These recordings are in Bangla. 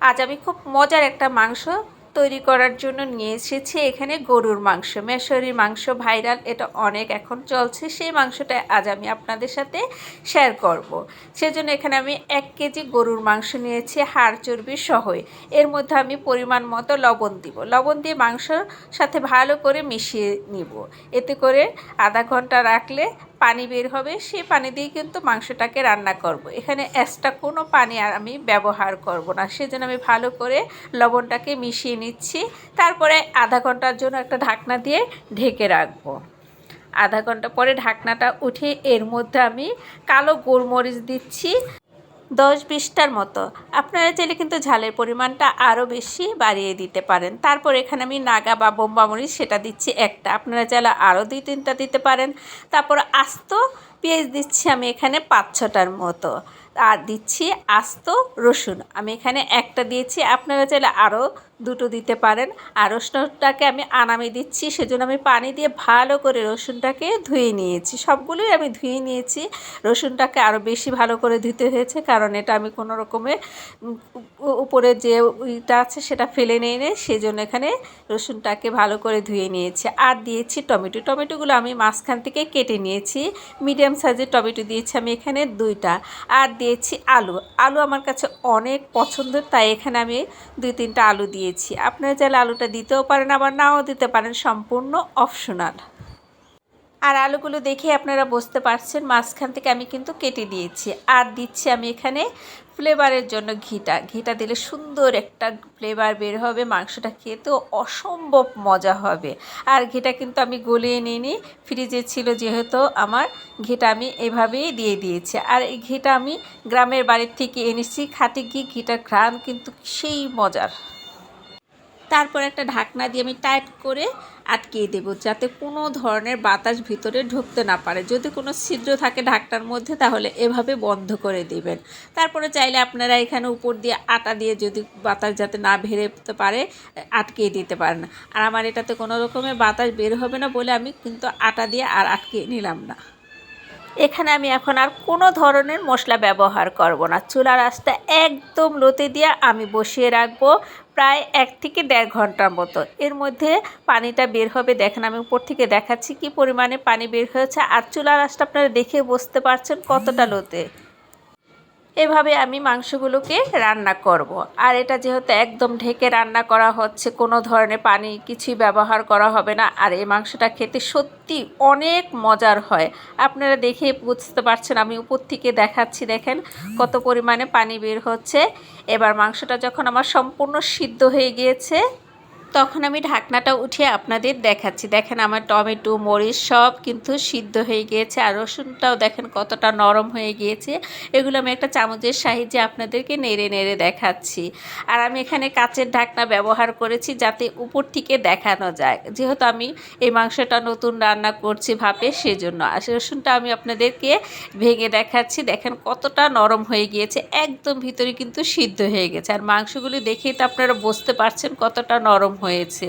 আজ আমি খুব মজার একটা মাংস তৈরি করার জন্য নিয়ে এসেছি। এখানে গরুর মাংস, মেশরির মাংস ভাইরাল, এটা অনেক এখন চলছে। সেই মাংসটা আজ আমি আপনাদের সাথে শেয়ার করব। সেজন্য এখানে আমি এক কেজি গরুর মাংস নিয়েছি, হাড় চর্বি সহই এর মধ্যে আমি পরিমাণ মতো লবণ দিব। লবণ দিয়ে মাংসর সাথে ভালো করে মিশিয়ে নিব। এতে করে আধা ঘণ্টা রাখলে পানি বের হবে, সেই পানি দিয়ে কিন্তু মাংসটাকে রান্না করব। এখানে এক্সট্রা কোনো পানি আর আমি ব্যবহার করব না। সেজন্য আমি ভালো করে লবণটাকে মিশিয়ে নিচ্ছি। তারপরে আধা ঘণ্টার জন্য একটা ঢাকনা দিয়ে ঢেকে রাখব। আধা ঘণ্টা পরে ঢাকনাটা উঠে এর মধ্যে আমি কালো গোলমরিচ দিচ্ছি। দশ বিশটার মতো। আপনারা চাইলে কিন্তু ঝালের পরিমাণটা আরও বেশি বাড়িয়ে দিতে পারেন। তারপর এখানে আমি নাগা বা বোম্বামরিচ সেটা দিচ্ছি একটা। আপনারা চাইলে আরও দুই তিনটা দিতে পারেন। তারপর আস্ত পেঁয়াজ দিচ্ছি আমি এখানে পাঁচ ছটার মতো। আর দিচ্ছি আস্ত রসুন। আমি এখানে একটা দিয়েছি, আপনারা চাইলে আরও দুটো দিতে পারেন। আর রসুনটাকে আমি আনামে দিচ্ছি, সেজন্য আমি পানি দিয়ে ভালো করে রসুনটাকে ধুয়ে নিয়েছি। সবগুলোই আমি ধুয়ে নিয়েছি। রসুনটাকে আরও বেশি ভালো করে ধুতে হয়েছে, কারণ এটা আমি কোনো রকমের উপরে যে ইটা আছে সেটা ফেলে নিয়ে নেই সেই জন্য এখানে রসুনটাকে ভালো করে ধুয়ে নিয়েছি। আর দিয়েছি টমেটো। টমেটোগুলো আমি মাঝখান থেকে কেটে নিয়েছি। মিডিয়াম সাইজের টমেটো দিয়েছি আমি এখানে দুইটা। আর দিয়েছি আলু। আলু আমার কাছে অনেক পছন্দের, তাই এখানে আমি দুই তিনটা আলু দিয়েছি। আপনারা চাইলে আলুটা দিতেও পারেন, আবার নাও দিতে পারেন। সম্পূর্ণ অপশনাল আর আলুগুলো দেখে আপনারা বুঝতে পারছেন, মাঝখান থেকে আমি কিন্তু কেটে দিয়েছি। আর দিচ্ছি আমি এখানে ফ্লেভারের জন্য ঘিটা। ঘিটা দিলে সুন্দর একটা ফ্লেভার বের হবে, মাংসটা খেতেও অসম্ভব মজা হবে। আর ঘিটা কিন্তু আমি গলিয়ে নিইনি, ফ্রিজে ছিল যেহেতু আমার, ঘিটা আমি এভাবেই দিয়ে দিয়েছি। আর এই ঘিটা আমি গ্রামের বাড়ির থেকে এনেছি, খাটি ঘি, ঘিটার ঘ্রাণ কিন্তু সেই মজার। তারপর একটা ঢাকনা দিয়ে আমি টাইট করে আটকিয়ে দেব, যাতে কোনো ধরনের বাতাস ভিতরে ঢুকতে না পারে। যদি কোনো ছিদ্র থাকে ঢাকনার মধ্যে, তাহলে এভাবে বন্ধ করে দিবেন। তারপরে চাইলে আপনারা এখানে উপর দিয়ে আটা দিয়ে যদি বাতাস যাতে না বেরোতে পারে, আটকিয়ে দিতে পারেন। আর আমার এটাতে কোনো রকমের বাতাস বের হবে না বলে আমি কিন্তু আটা দিয়ে আর আটকিয়ে নিলাম না। এখানে আমি এখন আর কোনো ধরনের মশলা ব্যবহার করব না। চুলার আস্তা একদম লোতে দিয়ে আমি বসিয়ে রাখব প্রায় এক থেকে দেড় ঘণ্টার মতো। এর মধ্যে পানিটা বের হবে। দেখেন আমি উপর থেকে দেখাচ্ছি কি পরিমাণে পানি বের হয়েছে। আর চুলার আস্তা আপনারা দেখে বুঝতে পারছেন কতটা লোতে। এভাবে আমি মাংসগুলোকে রান্না করব। আর এটা যেহেতু একদম ঢেকে রান্না করা হচ্ছে, কোনো ধরনের পানি কিছুই ব্যবহার করা হবে না। আর এই মাংসটা খেতে সত্যি অনেক মজার হয়। আপনারা দেখে বুঝতে পারছেন, আমি উপর থেকে দেখাচ্ছি, দেখেন কত পরিমাণে পানি বের হচ্ছে। এবার মাংসটা যখন আমার সম্পূর্ণ সিদ্ধ হয়ে গিয়েছে তখন আমি ঢাকনাটা উঠিয়ে আপনাদের দেখাচ্ছি। দেখেন আমার টমেটো, মরিচ সব কিন্তু সিদ্ধ হয়ে গিয়েছে আর রসুনটাও দেখেন কতটা নরম হয়ে গিয়েছে। এগুলো আমি একটা চামচের সাহায্যে আপনাদেরকে নেড়ে নেড়ে দেখাচ্ছি। আর আমি এখানে কাচের ঢাকনা ব্যবহার করেছি যাতে উপর থেকে দেখানো যায়। যেহেতু আমি এই মাংসটা নতুন রান্না করছি ভাপে, সেজন্য। আর রসুনটা আমি আপনাদেরকে ভেঙে দেখাচ্ছি। দেখেন কতটা নরম হয়ে গিয়েছে, একদম ভিতরে কিন্তু সিদ্ধ হয়ে গেছে। আর মাংসগুলি দেখেই তো আপনারা বুঝতে পারছেন কতটা নরম হয়েছে।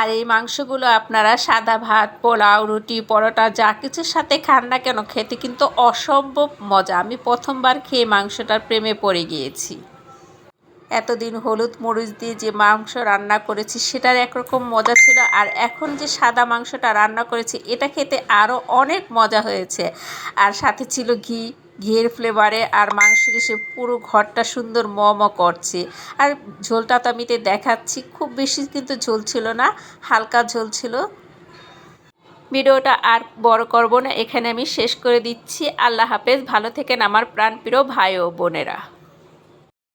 আর এই মাংসগুলো আপনারা সাদা ভাত, পোলাও, রুটি, পরোটা, যা কিছুর সাথে খান না কেন, খেতে কিন্তু অসম্ভব মজা। আমি প্রথমবার খেয়ে মাংসটার প্রেমে পড়ে গিয়েছি। এতদিন হলুদ মরিচ দিয়ে যে মাংস রান্না করেছি, সেটার একরকম মজা ছিল। আর এখন যে সাদা মাংসটা রান্না করেছি, এটা খেতে আরও অনেক মজা হয়েছে। আর সাথে ছিল ঘি ঘিয়ের ফ্লেভারে আর মাংসের এসে পুরো ঘরটা সুন্দর ম ম করছে। আর ঝোলটা তো আমি দেখাচ্ছি, খুব বেশি কিন্তু ঝোল ছিল না, হালকা ঝোল ছিল। ভিডিওটা আর বড় করব না, এখানে আমি শেষ করে দিচ্ছি। আল্লাহ হাফেজ, ভালো থেকেন আমার প্রাণপ্রিয় ভাই ও বোনেরা।